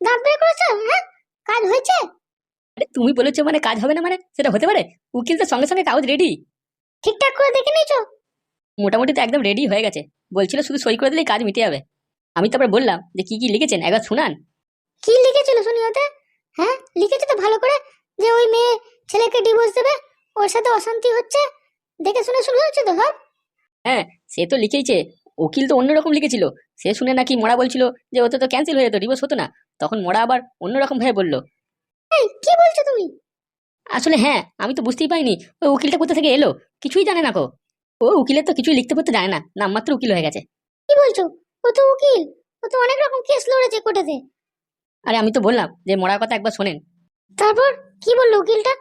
দাঁত বের করেছ হ্যাঁ? কাজ হয়েছে? আরে তুমি বলেছ মানে কাজ হবে না মানে? সেটা হতে পারে। উকিল তো সঙ্গে সঙ্গে কাগজ রেডি ঠিকঠাক করে দেখে নিয়েছো? মোটামুটি তো একদম রেডি হয়ে গেছে। বলছিল শুধু সই করে দিলেই কাজ মিটে যাবে। আমি তারপর বললাম যে কি কি লিখেছেন? একবার শুনান। কি লিখেছিল শুনি ওতে? হ্যাঁ? লিখেছে তো ভালো করে যে ওই মেয়ে ছেলেকে ডিভোর্স দেবে ওর সাথে অশান্তি হচ্ছে। দেখে শুনে শুরু হয়েছে তো সব? সে তো লিখেইছে। উকিল তো অন্যরকম লিখেছিল। সে শুনে নাকি মরা বলছিল যে ওতে তো ক্যান্সেল হয়ে যেত ডিভোর্স হতো না। তখন মরা আবার অন্যরকম ভাবে বলল কি বলছো তুমি? আসলে হ্যাঁ আমি তো বুঝতেই পারিনি ওই উকিলটা কোথা থেকে এলো? কিছুই জানে না কো। ও উকিলের তো কিছুই লিখতে পড়তে জানে না নামমাত্র উকিল হয়ে গেছে। কি বলছো? ও তো উকিল ও তো অনেক রকম কেস লড়েছে কোর্টেতে। আরে আমি তো বললাম যে মরার কথা একবার শোনেন। তারপর কি বলল উকিলটা?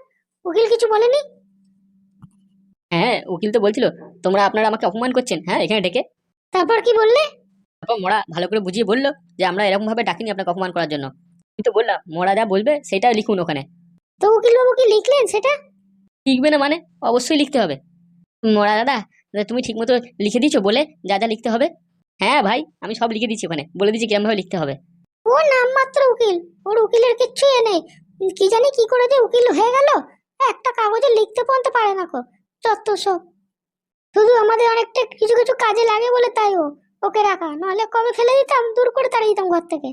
উকিল কিছু বলেনি? হ্যাঁ উকিল তো বলছিল তোমরা আপনারা আমাকে অপমান করছেন হ্যাঁ এখানে ডেকে। তারপর কি বললে? তারপর মরা ভালো করে বুঝিয়ে বলল যে আমরা এরকম ভাবে ডাকিনি আপনাকে অপমান করার জন্য। আমি তো বললাম মরা যা বলবে সেটা লিখুন ওখানে। তো উকিল বাবু কি লিখলেন সেটা? লিখবে না মানে? অবশ্যই লিখতে হবে। মরা দাদা তুমি ঠিক মতো লিখে দিয়েছ বলে যা যা লিখতে হবে? হ্যাঁ ভাই আমি সব লিখে দিচ্ছি ওখানে। বলে দিচ্ছি কিরম ভাবে লিখতে হবে। ও নামমাত্র উকিল। ওর উকিলের কিচ্ছু এ নেই। কি জানি কি করে যে উকিল হয়ে গেল। একটা কাগজে লিখতে পর্যন্ত পারে না কো। যত সব। শুধু আমাদের অনেকটা কিছু কিছু কাজে লাগে বলে তাই ও। ওকে রাখা নাহলে কবে ফেলে দিতাম? দূর করে তাড়িয়ে দিতাম ঘর থেকে।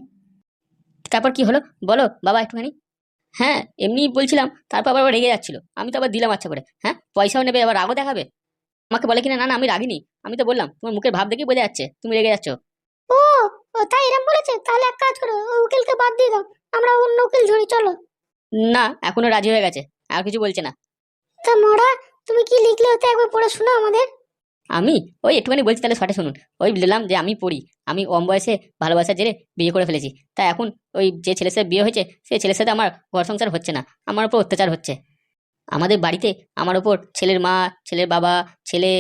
তারপর কি হলো? বলো বাবা একটুখানি। হ্যাঁ এমনি বলছিলাম তারপর আবার রেগে যাচ্ছিল। আমি তো আবার দিলাম আচ্ছা করে। হ্যাঁ পয়সাও নেবে আবার রাগও দেখাবে। আমাকে বলে কিনা না না আমি রাগিনি। আমি তো বললাম তোমার মুখের ভাব দেখে বোঝা যাচ্ছে তুমি রেগে যাচ্ছ। ও ও তাই এরম বলেছে? তাহলে এক কাজ করো ও উকিলকে বাদ দিয়ে দাও। আমরা অন্য উকিল ধরি চলো। না এখনও রাজি হয়ে গেছে আর কিছু বলছে না। তা মরা তুমি কি লিখলে ওতে একবার পড়ে শোনো আমাদের? আমি? ওই একটুখানি বলছি তাহলে শর্টে শুনুন। ওই বললাম যে আমি পড়ি। আমি কম বয়সে ভালোবাসার জেরে বিয়ে করে ফেলেছি। তাই এখন ওই যে ছেলের সাথে বিয়ে হয়েছে সেই ছেলের সাথে আমার ঘর সংসার হচ্ছে না। আমার ওপর অত্যাচার হচ্ছে। আমাদের বাড়িতে আমার ওপর ছেলের মা, ছেলের বাবা, ছেলে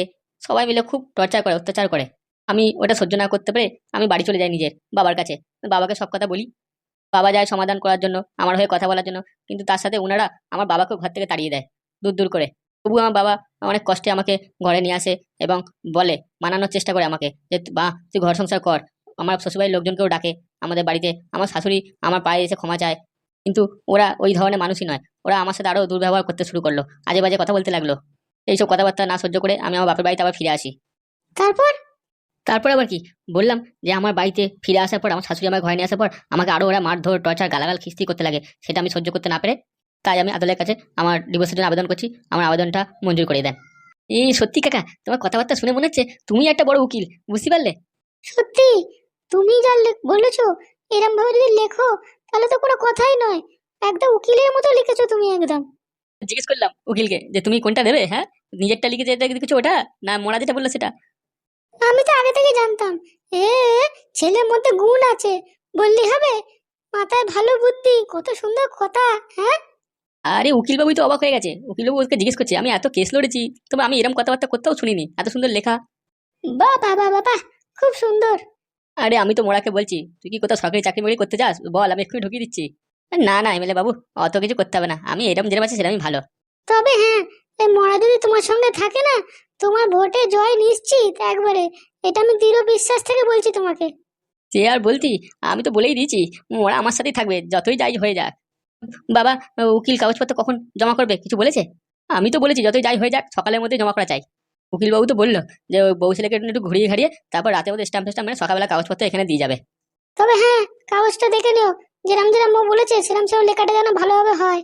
সবাই মিলে খুব টর্চার করে, অত্যাচার করে। আমি ওটা সহ্য না করতে পেরে আমি বাড়ি চলে যাই নিজের বাবার কাছে। বাবাকে সব কথা বলি। বাবা যায় সমাধান করার জন্য, আমার হয়ে কথা বলার জন্য। কিন্তু তার সাথে ওনারা আমার বাবাকে ঘর থেকে তাড়িয়ে দেয়, দূর দূর করে। তবু আমার বাবা অনেক কষ্টে আমাকে ঘরে নিয়ে আসে এবং বলে মানানোর চেষ্টা করে আমাকে যে বা তুই ঘর সংসার কর। আমার শ্বশুরবাড়ির লোকজনকেও ডাকে আমাদের বাড়িতে। আমার শাশুড়ি আমার পায়ে এসে ক্ষমা চায়। কিন্তু ওরা ওই ধরনের মানুষই নয়। ওরা আমার সাথে আরও দুর্ব্যবহার করতে শুরু করল। আজে বাজে কথা বলতে লাগল। এইসব কথাবার্তা না সহ্য করে আমি আমার বাপের বাড়িতে আবার ফিরে আসি। তারপর? তারপর আবার কি? বললাম যে আমার বাড়িতে ফিরে আসার পর আমার শাশুড়ি আমার ঘরে নিয়ে আসার পর আমাকে আরও ওরা মারধর টর্চার গালাগাল খিস্তি করতে লাগে। সেটা আমি সহ্য করতে না পেরে তাই আমি আদালতের কাছে আমার ডিভোর্সের জন্য আবেদন করছি। আমার আবেদনটা মঞ্জুর করে দেন। এই সত্যি কাকা তোমার কথাবার্তা শুনে মনে হচ্ছে তুমি একটা বড় উকিল বুঝতে পারলে? সত্যি? তুমি যা বলেছ এরম ভাবে যদি লেখো তাহলে তো কোনো কথাই নয়। একদম উকিলের মতো লিখেছো তুমি একদম। জিজ্ঞেস করলাম উকিলকে যে তুমি কোনটা দেবে হ্যাঁ? নিজেরটা লিখে যেটা লিখেছো ওটা? না মোড়া যেটা বলল সেটা? আমি তো আগে থেকে জানতাম। এ ছেলের মধ্যে গুণ আছে বললি হবে? মাথায় ভালো বুদ্ধি কত সুন্দর কথা হ্যাঁ? আরে উকিলবাবুই তো অবাক হয়ে গেছে। উকিলবাবু ওকে জিজ্ঞেস করছে আমি এত কেস লড়েছি তবে আমি এরকম কথাবার্তা করতেও শুনিনি। এত সুন্দর লেখা। বাহ বাবা বাবা খুব সুন্দর। আরে আমি তো মোড়াকে বলছি তুই কি কোথাও সরকারি চাকরি বাকরি করতে চাস বল আমি এক্ষুনি ঢুকিয়ে দিচ্ছি। না না এমএলএ বাবু অত কিছু করতে হবে না। আমি এরকম যেরকম আছে সেরকমই ভালো। তবে হ্যাঁ এই মরা যদি তোমার সঙ্গে থাকে না তোমার ভোটে জয় নিশ্চিত একবারে। এটা আমি দৃঢ় বিশ্বাস থেকে বলছি তোমাকে। সে আর বলতি আমি তো বলেই দিয়েছি মোড়া আমার সাথেই থাকবে যতই যাই হয়ে যাক। বাবা উকিল কাগজপত্র কখন জমা করবে? কিছু বলেছে? আমি তো বলেছি যতই যাই হয়ে যাক সকালের মধ্যে জমা করা চাই। উকিলবাবু তো বলল যে ওই বউ ছেলেকে একটু ঘুরিয়ে ঘাড়িয়ে তারপর রাতে মধ্যে স্ট্যাম্প স্ট্যাম্প মানে সকালবেলা কাগজপত্র এখানে দিয়ে যাবে। তবে হ্যাঁ কাগজটা দেখে নিও। যেরাম যেরাম ও বলেছে সেরাম সেরাম লেখাটা যেন ভালোভাবে হয়।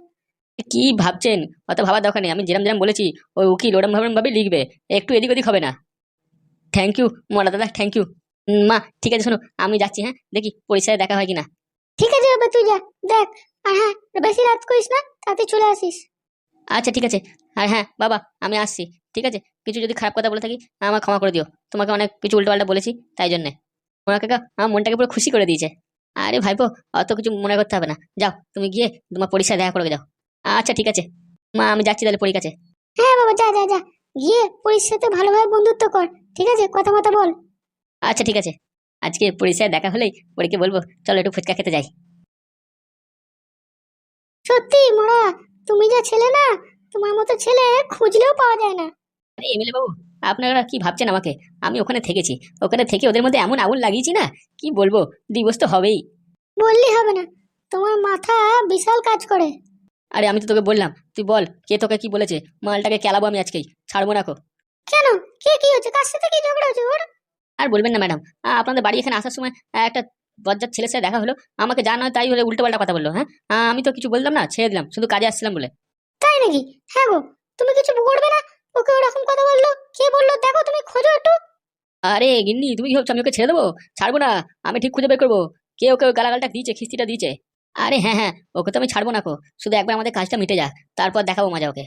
কি ভাবছেন? অত ভাবার দরকার নেই। আমি যেরম যেরম বলেছি ওই উকিল ওরম ভাবে ভাবে লিখবে। একটু এদিক ওদিক হবে না। থ্যাংক ইউ মোড়া দাদা থ্যাংক ইউ মা ঠিক আছে শোনো আমি যাচ্ছি হ্যাঁ? দেখি পরিচয়ে দেখা হয় কিনা। ঠিক আছে বাবা তুই যা দেখ। আর হ্যাঁ বেশি রাত করিস না তাতে চলে আসিস। আচ্ছা ঠিক আছে। আর হ্যাঁ বাবা আমি আসছি ঠিক আছে? কিছু যদি খারাপ কথা বলে থাকি আমার ক্ষমা করে দিও। তোমাকে অনেক কিছু উল্টোপাল্টা বলেছি তাই জন্যে। ওরা কাকা আমার মনটাকে পুরো খুশি করে দিয়েছে। আরে ভাইপো অত কিছু মনে করতে হবে না। যাও তুমি গিয়ে তোমার পরীক্ষায় দেখা করে যাও আচ্ছা ঠিক আছে। মা আমি যাচ্ছি তাহলে পরীক্ষা হ্যাঁ বাবা যা যা যা। গিয়ে সাথে ভালোভাবে বন্ধুত্ব কর ঠিক আছে? কথা মতো বল। আচ্ছা ঠিক আছে। আজকে পরীক্ষায় দেখা হলেই পরীকে বলব চলো একটু ফুচকা খেতে যাই। সত্যি মোড়া তুমি যা ছেলে না তোমার মতো ছেলে খুঁজলেও পাওয়া যায় না। আরে এমএলএ বাবু আপনারা কি ভাবছেন আমাকে? আমি ওখানে থেকেছি ওখানে থেকে ওদের মধ্যে এমন আগুন লাগিয়েছি না? কি বলব দিবস তো হবেই। বললি হবে না তোমার মাথা বিশাল কাজ করে। আরে আমি তো তোকে বললাম তুই বল কে তোকে কি বলেছে? মালটাকে কেলাবো আমি আজকেই ছাড়বো না কো। কেন? কে কি হচ্ছে কার সাথে কি ঝগড়া হচ্ছে ওর? আর বলবেন না ম্যাডাম আপনাদের বাড়ি এখানে আসার সময় একটা বজ্জার ছেলের সাথে দেখা হলো। আমাকে যা নয় তাই বলে উল্টো পাল্টা কথা বলল হ্যাঁ? আমি তো কিছু বললাম না ছেড়ে দিলাম শুধু কাজে আসছিলাম বলে। তাই নাকি? হ্যাঁ গো তুমি কিছু করবে না? ওকে ওরকম কথা বলল? কে বলল? দেখো তুমি খোঁজো একটু। আরে গিন্নি তুমি কি ভাবছ আমি ওকে ছেড়ে দেবো? ছাড়বো না আমি ঠিক খুঁজে বের করব। কে ওকে ওই গালাগালটা দিয়েছে খিস্তিটা দিয়েছে? আরে হ্যাঁ হ্যাঁ ওকে তো আমি ছাড়বো না কো শুধু একবার আমাদের কাজটা মিটে যা তারপর দেখাবো মজা ওকে।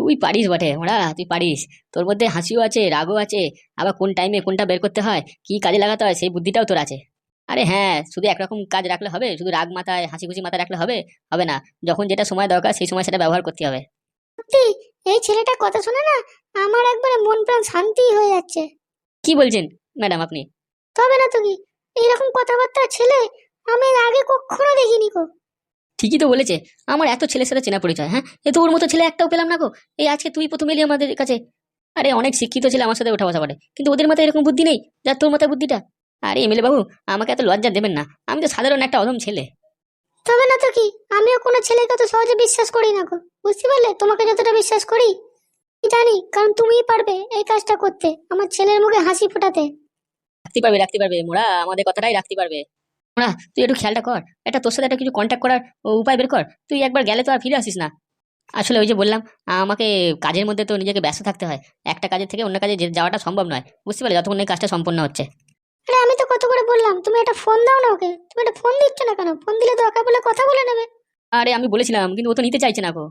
তুই পারিস বটে ওরা তুই পারিস। তোর মধ্যে হাসিও আছে রাগও আছে। আবার কোন টাইমে কোনটা বের করতে হয় কি কাজে লাগাতে হয় সেই বুদ্ধিটাও তোর আছে। আরে হ্যাঁ শুধু একরকম কাজ রাখলে হবে শুধু রাগ মাথায় হাসি খুশি মাথায় রাখলে হবে? হবে না। যখন যেটা সময় দরকার সেই সময় সেটা ব্যবহার করতে হবে। সত্যি? এই ছেলেটার কথা শুনে না? আমার একবারে মন প্রাণ শান্তি হয়ে যাচ্ছে। কি বলছেন ম্যাডাম আপনি? তবে না তুমি এইরকম কথাবার্তা ছেলে আমি আগে কখনো দেখিনি গো। ঠিকই তো বলেছে। আমার এত ছেলের সাথে চেনা পরিচয় হ্যাঁ? এ তো ওর মতো ছেলে একটাও পেলাম না গো। এই আজকে তুই প্রথম এলি আমাদের কাছে। আরে অনেক শিক্ষিত ছেলে আমার সাথে ওঠা বসা করে। কিন্তু ওদের মাথায় এরকম বুদ্ধি নেই? যার তোর মাথায় বুদ্ধিটা। আরে এমএলএ বাবু আমাকে এত লজ্জা দেবেন না। আমি তো সাধারণ একটা অধম ছেলে। তবে না তো কি? আমিও কোনো ছেলেকে তো সহজে বিশ্বাস করি না গো। বুঝতে পারলে? তোমাকে যতটা বিশ্বাস করি? জানি কারণ তুমিই পারবে এই কাজটা করতে। আমার ছেলের মুখে হাসি ফোটাতে। রাখতে পারবে রাখতে পারবে। মোরা আমাদের কথাটাই রাখতে পারবে। মোরা তুই একটু খেয়ালটা কর। এটা তোর সাথে একটা কিছু কন্ট্যাক্ট করার উপায় বের কর। তুই একবার গেলে তো আর ফিরে আসিস না। আসলে ওই যে বললাম আমাকে কাজের মধ্যে তো নিজেকে ব্যস্ত থাকতে হয়। একটা কাজের থেকে অন্য কাজে যাওয়াটা সম্ভব নয়। বুঝতে পারলে যতক্ষণ এই কাজটা সম্পন্ন হচ্ছে। আরে আমি তো কত করে বললাম তুমি একটা ফোন দাও না ওকে। তুমি একটা ফোন দিচ্ছ না কেন? ফোন দিলে দরকার বলে কথা বলে নেবে। আরে আমি বলেছিলাম কিন্তু ও তো নিতে চাইছে না গো।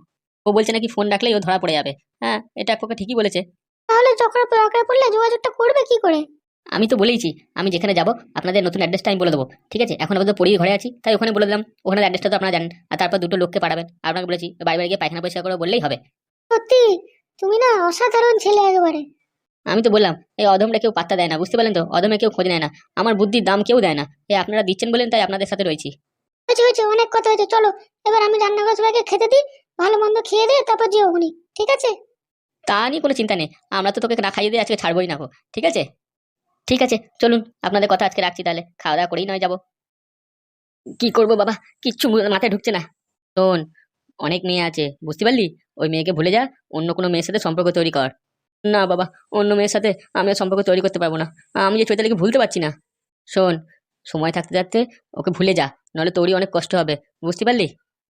ও বলছে নাকি ফোন রাখলেই ও ধরা পড়ে যাবে। হ্যাঁ এটা এক পক্ষে ঠিকই বলেছে। তাহলে যখন দরকার পড়লে যোগাযোগটা করবে কি করে? আমি তো বলেইছি আমি যেখানে যাব আপনাদের নতুন অ্যাড্রেসটা আমি বলে দেবো। ঠিক আছে? এখন আপাতত পড়িয়ে ঘরে আছি তাই ওখানে বলে দিলাম। ওখানে অ্যাড্রেসটা তো আপনারা জানেন। আর তারপর দুটো লোককে পাঠাবেন। আপনাকে বলেছি বাড়ি বাড়ি গিয়ে পায়খানা পরিষ্কার করে বললেই হবে। সত্যি? তুমি না অসাধারণ ছেলে একেবারে। আমি তো বললাম এই অধমটা কেউ পাত্তা দেয় না বুঝতে পারলেন তো? অধমে কেউ খোঁজ নেয় না। আমার বুদ্ধির দাম কেউ দেয় না। এই আপনারা দিচ্ছেন বলেন তাই আপনাদের সাথে রয়েছি। হয়েছে হয়েছে অনেক কথা হয়েছে। চলো এবার আমি রান্না রান্নাঘর সবাইকে খেতে দিই ভালো মন্দ খেয়ে দিয়ে তারপর যেও ওখানে ঠিক আছে? তা নিয়ে কোনো চিন্তা নেই। আমরা তো তোকে না খাইয়ে দিয়ে আজকে ছাড়বই না ঠিক আছে? ঠিক আছে, চলুন, আপনাদের কথা আজকে রাখছি তাহলে। খাওয়া দাওয়া করেই নয় যাব। কি করব বাবা? কিচ্ছু মাথায় ঢুকছে না। শোন, অনেক মেয়ে আছে, বুঝতে পারলি? ওই মেয়েকে ভুলে যা, অন্য কোনো মেয়ের সাথে সম্পর্ক তৈরি কর। না বাবা, অন্য মেয়ের সাথে আমি সম্পর্ক তৈরি করতে পারব না। আমি যে চৈতালিকে ভুলতে পারছি না। শোন, সময় থাকতে থাকতে ওকে ভুলে যা, নাহলে তোরই অনেক কষ্ট হবে, বুঝতে পারলি?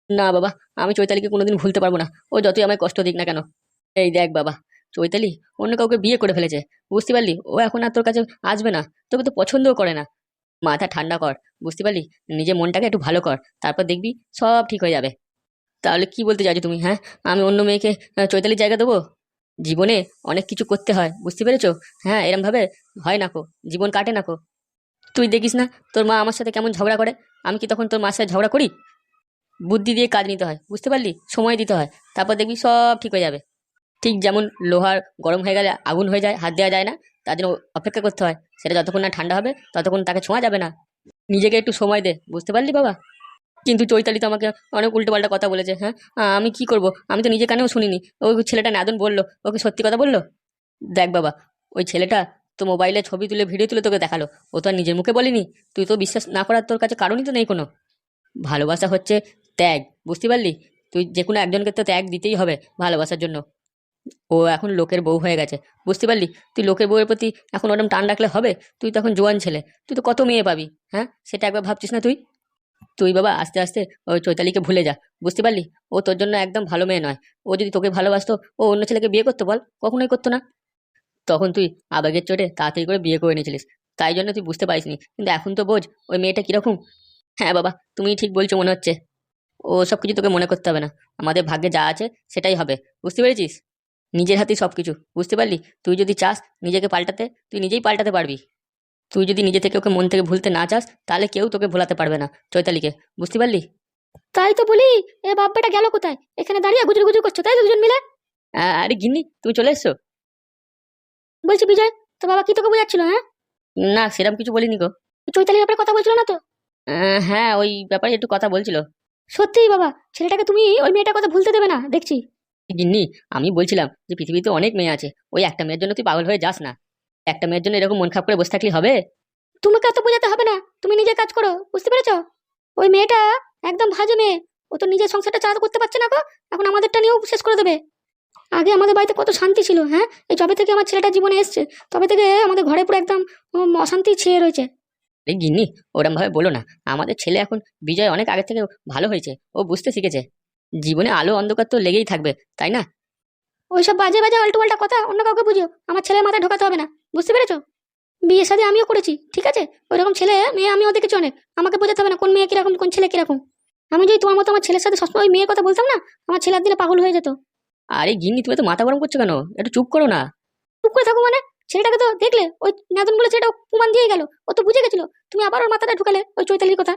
না বাবা, আমি চৈতালিকে কোনোদিন ভুলতে পারব না। ও যতই আমায় কষ্ট দিক না কেন। এই দেখ বাবা, চৈতালি অন্য কাউকে বিয়ে করে ফেলেছে। বুঝতে পারলি? ও এখন আর তোর কাছে আসবে না। তোকে তো পছন্দও করে না। মাথা ঠান্ডা কর, বুঝতে পারলি? নিজের মনটাকে একটু ভালো কর, তারপর দেখবি সব ঠিক হয়ে যাবে। তাহলে কি বলতে চাইছো তুমি হ্যাঁ? আমি অন্য মেয়েকে চৈতালির জায়গা দেবো? জীবনে অনেক কিছু করতে হয়, বুঝতে পেরেছ? হ্যাঁ এরমভাবে হয় না কো, জীবন কাটে না কো। তুই দেখিস না, তোর মা আমার সাথে কেমন ঝগড়া করে? আমি কি তখন তোর মার সাথে ঝগড়া করি? বুদ্ধি দিয়ে কাজ নিতে হয়, বুঝতে পারলি? সময় দিতে হয়, তারপর দেখবি সব ঠিক হয়ে যাবে। ঠিক যেমন লোহার গরম হয়ে গেলে আগুন হয়ে যায়, হাত দেওয়া যায় না, তার জন্য অপেক্ষা করতে হয়। সেটা যতক্ষণ না ঠান্ডা হবে, ততক্ষণ তাকে ছোঁয়া যাবে না। নিজেকে একটু সময় দে, বুঝতে পারলি বাবা? কিন্তু চৈতালি তো আমাকে অনেক উল্টোপাল্টা কথা বলেছে হ্যাঁ? আমি কি করব? আমি তো নিজে কানেও শুনিনি। ওই ছেলেটা নাদন বলল, ওকে সত্যি কথা বলল? দেখ বাবা, ওই ছেলেটা তো মোবাইলে ছবি তুলে, ভিডিও তুলে তোকে দেখাল। ও তো আর নিজের মুখে বলিনি। তুই তো বিশ্বাস না করার তোর কাছে কারণই তো নেই কোনো। ভালোবাসা হচ্ছে ত্যাগ, বুঝতে পারলি? তুই যে কোনো একজনকে তো ত্যাগ দিতেই হবে ভালোবাসার জন্য। ও এখন লোকের বউ হয়ে গেছে। বুঝতে পারলি? তুই লোকের বউয়ের প্রতি এখন ওরকম টান রাখলে হবে? তুই তখন জোয়ান ছেলে। তুই তো কত মেয়ে পাবি হ্যাঁ? সেটা একবার ভাবছিস না তুই? তুই বাবা, আস্তে আস্তে ওই চৈতালিকে ভুলে যা। বুঝতে পারলি? ও তোর জন্য একদম ভালো মেয়ে নয়। ও যদি তোকে ভালোবাসতো, ও অন্য ছেলেকে বিয়ে করতো বল? কখনোই করতো না। তখন তুই আবেগের চোটে তাড়াতাড়ি করে বিয়ে করে নিয়েছিলিস। তাই জন্য তুই বুঝতে পারিসনি। কিন্তু এখন তো বোঝ, ওই মেয়েটা কীরকম? হ্যাঁ বাবা তুমি ঠিক বলছো মনে হচ্ছে। ও সব কিছু তোকে মনে করতে হবে না। আমাদের ভাগ্যে যা আছে সেটাই হবে। বুঝতে পেরেছিস? নিজের হাতেই সব কিছু বুঝতে পারলি? তুই যদি চাস নিজেকে পাল্টাতে তুই নিজেই পাল্টাতে পারবি। তুই যদি নিজে থেকে ওকে মন থেকে ভুলতে না চাস তাহলে কেউ তোকে ভোলাতে পারবে না চৈতালিকে বুঝতে পারলি? তাই তো বলি এ বাপ্পাটা গেল কোথায়? এখানে দাঁড়িয়ে গুজর গুজর করছ তাই তো দুজন মিলে? আরে গিন্নি তুমি চলে এসছো? বলছি বিজয় তো বাবা কি তোকে বোঝাচ্ছিল হ্যাঁ? না সেরকম কিছু বলিনি গো। চৈতালির ব্যাপারে কথা বলছিল না তো? হ্যাঁ ওই ব্যাপারে একটু কথা বলছিল। সত্যিই বাবা ছেলেটাকে তুমি ওই মেয়েটার কথা ভুলতে দেবে না দেখছি। গিন্নি, আমি বলছিলাম যে পৃথিবীতে অনেক মেয়ে আছে। ওই একটা মেয়ের জন্য তুই পাগল হয়ে যাস না। একটা মেয়ের জন্য এরকম মন খাপ করে বসে থাকলে হবে? তোমাকে এত বোঝাতে হবে না। তুমি নিজে কাজ করো, বুঝতে পেরেছ? ওই মেয়েটা একদম ভাজে মেয়ে। ও তো নিজের সংসারটা চালাতে করতে পারছে না গো। এখন আমাদেরটা নিয়েও শেষ করে দেবে। আগে আমাদের বাড়িতে কত শান্তি ছিল হ্যাঁ? এই যবে থেকে আমার ছেলেটা জীবনে এসছে, তবে থেকে আমাদের ঘরে পুরো একদম অশান্তি ছেয়ে রয়েছে। এই গিন্নি ওরম ভাবে বলো না। আমাদের ছেলে এখন বিজয় অনেক আগে থেকে ভালো হয়েছে। ও বুঝতে শিখেছে। জীবনে আলো অন্ধকার তো লেগেই থাকবে তাই না? ওইসব বাজে বাজে আল্টোপাল্টা কথা অন্য কাউকে বুঝিও আমার ছেলের মাথায় ঢোকাতে হবে না বুঝতে পেরেছ? বিয়ের সাথে আমিও করেছি ঠিক আছে? ওইরকম ছেলে মেয়ে আমিও দেখেছি অনেক আমাকে বোঝাতে হবে না কোন মেয়ে কীরকম কোন ছেলে কীরকম। আমি যদি তোমার মতো আমার ছেলের সাথে সবসময় ওই মেয়ের কথা বলতাম না আমার ছেলে দিলে পাগল হয়ে যেত। আরে গিন্নি তুমি তো মাথা গরম করছ কেন? একটু চুপ করো না। চুপ করে থাকো মানে? ছেলেটাকে তো দেখলে ওই নাদন বলে ছেলেটা প্রমাণ দিয়ে গেল ও তো বুঝে গেছিল তুমি আবার ওর মাথাটা ঢুকালে ওই চৈতালির কথা।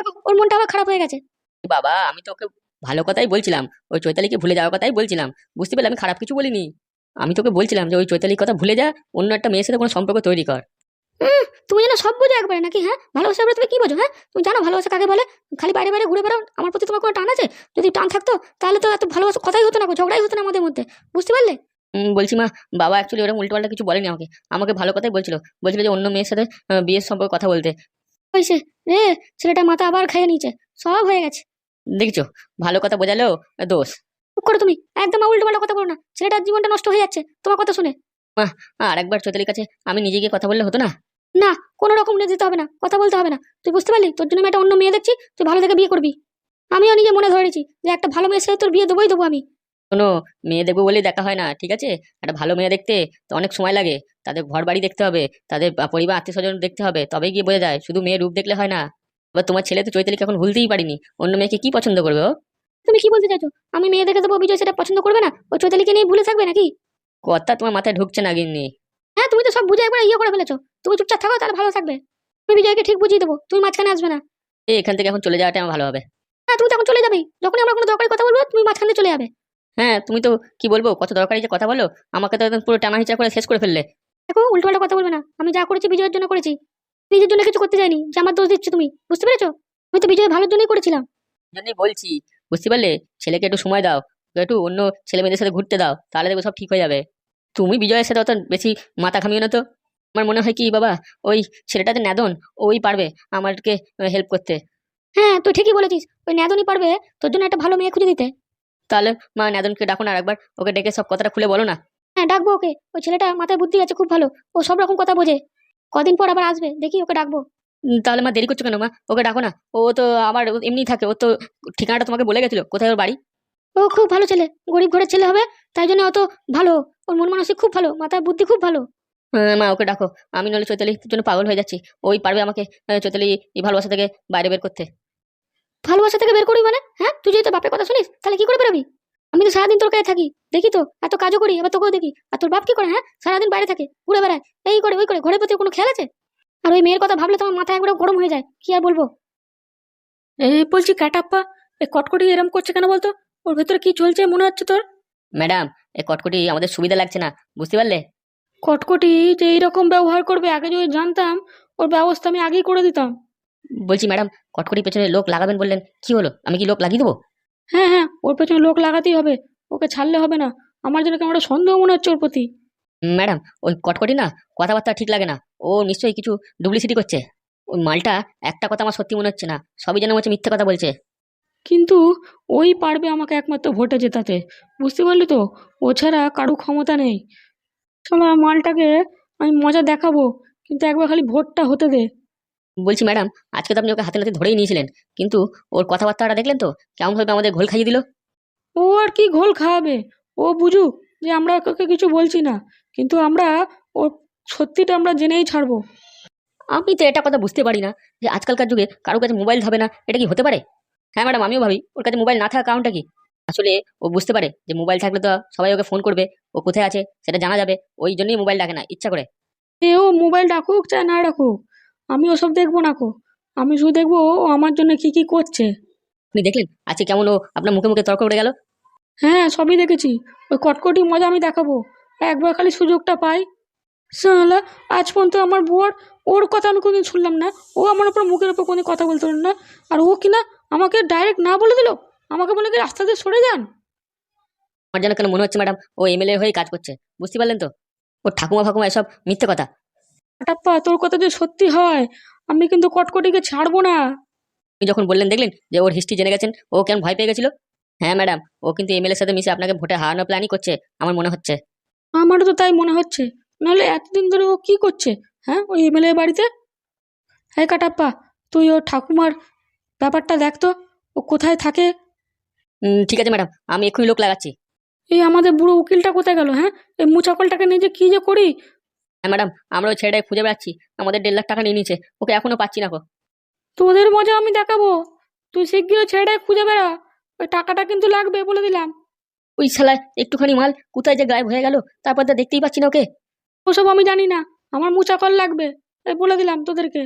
দেখো, ওর মনটা আবার খারাপ হয়ে গেছে। বাবা আমি তো ওকে ভালো কথাই বলছিলাম ওই চৈতালিকে ভুলে যাওয়ার কথাই বলছিলাম। বুঝতে পারলে আমি খারাপ কিছু বলিনি। আমি তোকে বলছিলাম যে ওই চৈতালির কথা ভুলে যা অন্য একটা মেয়ের সাথে কোনো সম্পর্ক তৈরি কর। তুমি যেন সব বোঝো একবারে নাকি হ্যাঁ? ভালোবাসা বলে তুমি কি বোঝো হ্যাঁ? তুমি জানো ভালোবাসা কাকে বলে? খালি বাইরে বাইরে ঘুরে বেড়াও আমার প্রতি তোমার কোনো টান আছে? যদি টান থাকতো তাহলে তো এত ভালোবাসা কথাই হতো না ঝগড়াই হতো না আমাদের মধ্যে বুঝতে পারলে? বলছি মা বাবা অ্যাকচুয়ালি ওরকম উল্টোপাল্টা কিছু বলেনি আমাকে। আমাকে ভালো কথাই বলছিল। বলছিল যে অন্য মেয়ের সাথে বিয়ের সম্পর্কে কথা বলতে। হয়েছে রে ছেলেটা মাথা আবার খেয়ে নিয়েছে সব হয়ে গেছে। দেখছ? ভালো কথা বোঝালেও আহ, দোষ করো তুমি একদম উল্টো পাল্টা কথা বলো না। ছেলেটার জীবনটা নষ্ট হয়ে যাচ্ছে তোমার কথা শুনে। আর একবার চৈতালির কাছে আমি নিজে গিয়ে কথা বললে হতো না? না কোনো রকম নিয়ে যেতে হবে না কথা বলতে হবে না। তুই বুঝতে পারলি? তোর জন্য আমি একটা অন্য মেয়ে দেখছি তুই ভালো থেকে বিয়ে করবি। আমিও নিজে মনে ধরেছি যে একটা ভালো মেয়ের সাথে তোর বিয়ে দেবোই দেবো আমি। কোনো মেয়ে দেখব বলেই দেখা হয় না ঠিক আছে? একটা ভালো মেয়ে দেখতে তো অনেক সময় লাগে। তাদের ঘর বাড়ি দেখতে হবে তাদের পরিবার আত্মীয় স্বজন দেখতে হবে তবেই গিয়ে বোঝা যায়। শুধু মেয়ে রূপ দেখলে হয় না। এবার তোমার ছেলে তো চৈতালিকে এখন ভুলতেই পারিনি। অন্য মেয়েকে কি পছন্দ করবে ও? তুমি কি বলতে চাইছো? আমি মেয়ে দেখে দেবো, বিজয় সেটা পছন্দ করবে না? ওই চৈতালিকে নিয়ে ভুলে থাকবে নাকি? কথা তোমার মাথায় ঢুকছে না, গিন্নি। হ্যাঁ তুমি তো সব বুঝে একবার ইয়ে করে ফেলেছো। তুমি চুপচাপ থাকো, তাহলে ভালো থাকবে। তুমি বিজয়কে ঠিক বুঝিয়ে দেবো, তুমি মাঝখানে আসবে না। এই এখান থেকে এখন চলে যাওয়াটা আমার ভালো হবে। হ্যাঁ তুমি তখন চলে যাবে। যখনই আমরা কোনো দরকারি কথা বলব, তুমি মাঝখানে চলে যাবে। হ্যাঁ তুমি তো কি বলব? কত দরকারি যে কথা বলো, আমাকে তো একদম পুরো টানা হিচা করে শেষ করে ফেললে। দেখো, উল্টোপাল্টা কথা বলবে না। আমি যা করেছি, বিজয়ের জন্য করেছি। নিজের জন্য কিছু করতে চাইনি যে আমার দোষ দিচ্ছ তুমি বুঝতে পেরেছ? আমি তো বিজয় ভালোর জন্যই করেছিলাম। জন্যই বলছি বুঝতে পারলে ছেলেকে একটু সময় দাও একটু অন্য ছেলে মেয়েদের সাথে ঘুরতে দাও তাহলে দেখবে সব ঠিক হয়ে যাবে। তুমি বিজয়ের সাথে অত বেশি মাথা খামিও না তো? আমার মনে হয় কি বাবা ওই ছেলেটাতে ন্যাদন ওই পারবে আমারকে হেল্প করতে। হ্যাঁ তুই ঠিকই বলেছিস ওই ন্যাদনই পারবে তোর জন্য একটা ভালো মেয়ে খুঁজে দিতে। তাহলে মা ন্যাদনকে ডাকো না আর একবার ওকে ডেকে সব কথাটা খুলে বলো না। হ্যাঁ ডাকবো ওকে ওই ছেলেটা মাথায় বুদ্ধি আছে খুব ভালো ও সব রকম কথা বোঝে। কদিন পর আবার আসবে? দেখি ওকে ডাকবো। তাহলে মা দেরি করছ কেন মা? ওকে ডাকো না। ও তো আবার এমনি থাকে ও তো ঠিকানাটা তোমাকে বলে গেছিল। কোথায় ওর বাড়ি? ও খুব ভালো ছেলে গরিব ঘরের ছেলে হবে তাই জন্য অত ভালো। ওর মন মানসিক খুব ভালো মাথায় বুদ্ধি খুব ভালো। হ্যাঁ, মা ওকে ডাকো। আমি নলে চৈতালির জন্য পাগল হয়ে যাচ্ছি। ওই পারবে আমাকে চৈতালি এই ভালোবাসা থেকে বাইরে বের করতে। ভালোবাসা থেকে বের করবি মানে? হ্যাঁ? তুই যদি তো বাপের কথা শুনিস তাহলে কি করে বেরোবি? আমি তো সারাদিন তোর কাছে থাকি। দেখি তো এত কাজও করি এবার তোকেও দেখি। আর তোর বাপ কি করে হ্যাঁ? সারাদিন বাইরে থাকে ঘুরে বেড়ায় এই করে ওই করে ঘরের প্রতি কোনো খেয়াল আছে? আর ওই মেয়ের কথা ভাবলে তোমার মাথা একবার গরম হয়ে যায় কি আর বলব? এই বলছি কাটাপ্পা এই কটকটি এরম করছে কেন বলতো? ওর ভেতরে কি চলছে মনে হচ্ছে তোর? ম্যাডাম এই কটকটি আমাদের সুবিধা লাগছে না বুঝতে পারলে? কটকটি যে এইরকম ব্যবহার করবে আগে যদি জানতাম ওর ব্যবস্থা আমি আগেই করে দিতাম। বলছি ম্যাডাম কটকটির পেছনে লোক লাগাবেন বললেন কি হলো? আমি কি লোক লাগিয়ে দেবো? হ্যাঁ হ্যাঁ ওর পেছনে লোক লাগাতেই হবে। ওকে ছাড়লে হবে না। আমার জন্য কেমন একটা সন্দেহ মনে হচ্ছে ওর প্রতি। ম্যাডাম ওই কটকটি না কথাবার্তা ঠিক লাগে না। ও নিশ্চয়ই কিছু ডুপ্লিসিটি করছে। ওই মালটা একটা কথা আমার সত্যি মনে হচ্ছে না সবই যেন হচ্ছে মিথ্যে কথা বলছে। কিন্তু ওই পারবে আমাকে একমাত্র ভোটে জেতাতে। বুঝতে পারলি তো? ও ছাড়া কারু ক্ষমতা নেই। চলো মালটাকে আমি মজা দেখাবো কিন্তু একবার খালি ভোটটা হতে দে। বলছি ম্যাডাম আজকে তো আপনি ওকে হাতে নাতে ধরেই নিয়েছিলেন। কিন্তু ওর কথাবার্তাটা দেখলেন তো? কেমন ভাবে আমাদের ঘোল খাইয়ে দিল? ও আর কি ঘোল খাওয়াবে? ও বুঝুক যে আমরা ওকে কিছু বলছি না। কিন্তু আমরা ওর সত্যিটা আমরা জেনেই ছাড়বো। আমি তো এটা কথা বুঝতে পারি না যে আজকালকার যুগে কারও কাছে মোবাইল হবে না। এটা কি হতে পারে? হ্যাঁ ম্যাডাম আমিও ভাবি ওর কাছে মোবাইল না থাকা কারণটা কি? আসলে ও বুঝতে পারে যে মোবাইল থাকলে তো সবাই ওকে ফোন করবে ও কোথায় আছে সেটা জানা যাবে ওই জন্যই মোবাইল ডাকে না ইচ্ছা করে। এ ও মোবাইল রাখুক চাই না রাখুক আমি ওসব দেখব না কো। আমি শুধু দেখব ও আমার জন্য কি কি করছে। আপনি দেখলেন? আজকে কেমন ও আপনার মুখে মুখে তর্ক করে গেল? হ্যাঁ সবই দেখেছি। ওই কটকটি মজা আমি দেখাবো। একবার খালি সুযোগটা পাই। সালা আজ পর্যন্ত আমার বর ওর কথা আমি কোনোদিন শুনলাম না। ও আমার উপর মুখের উপর কোনো কথা বলতে না। আর ও কিনা আমাকে ডাইরেক্ট না বলে দিল? আমাকে বলে কি রাস্তা দিয়ে সরে যান? আমার যেন কেন মনে হচ্ছে ম্যাডাম ও এমএলএ হয়ে কাজ করছে। বুঝতে পারলেন তো? ও ঠাকুমা ফাকুমা এসব মিথ্যে কথা। টাপ্পা তোর কথা যদি সত্যি হয় আমি কিন্তু কটকটিকে ছাড়বো না। আপনি যখন বললেন দেখলেন যে ওর হিস্ট্রি জেনে গেছেন ও কেমন ভয় পেয়ে গেছিল? হ্যাঁ ম্যাডাম ও কিন্তু এমএলএর সাথে মিশে আপনাকে ভোটে হারানোর প্ল্যানই করছে আমার মনে হচ্ছে। আমারও তো তাই মনে হচ্ছে। নাহলে এতদিন ধরে ও কি করছে? হ্যাঁ ওই এমএলএ বাড়িতে? হ্যাঁ কাটাপ্পা তুই ও ঠাকুমার ব্যাপারটা দেখ তো ও কোথায় থাকে? ঠিক আছে ম্যাডাম আমি এক্ষুনি লোক লাগাচ্ছি। এই আমাদের বুড়ো উকিলটা কোথায় গেল হ্যাঁ? এই মুচাকলটাকে নিয়ে যে কি যে করি হ্যাঁ ম্যাডাম আমরা ওই ছেলেটাকে খুঁজে বেড়াচ্ছি। আমাদের দেড় লাখ টাকা নিয়ে নিচ্ছে ওকে এখনও পাচ্ছি না গো। তোদের মজা আমি দেখাবো। তুই শিগগির ওই ছেলেটাকে খুঁজে বেড়া। ওই টাকাটা কিন্তু লাগবে বলে দিলাম। ওই শালা একটুখানি মাল কোথায় যে গায়েব হয়ে গেল তারপর তো দেখতেই পাচ্ছি না ওকে। ওসব আমি জানি না। আমার মুচাকল লাগবে। তাই বলে দিলাম তোদেরকে।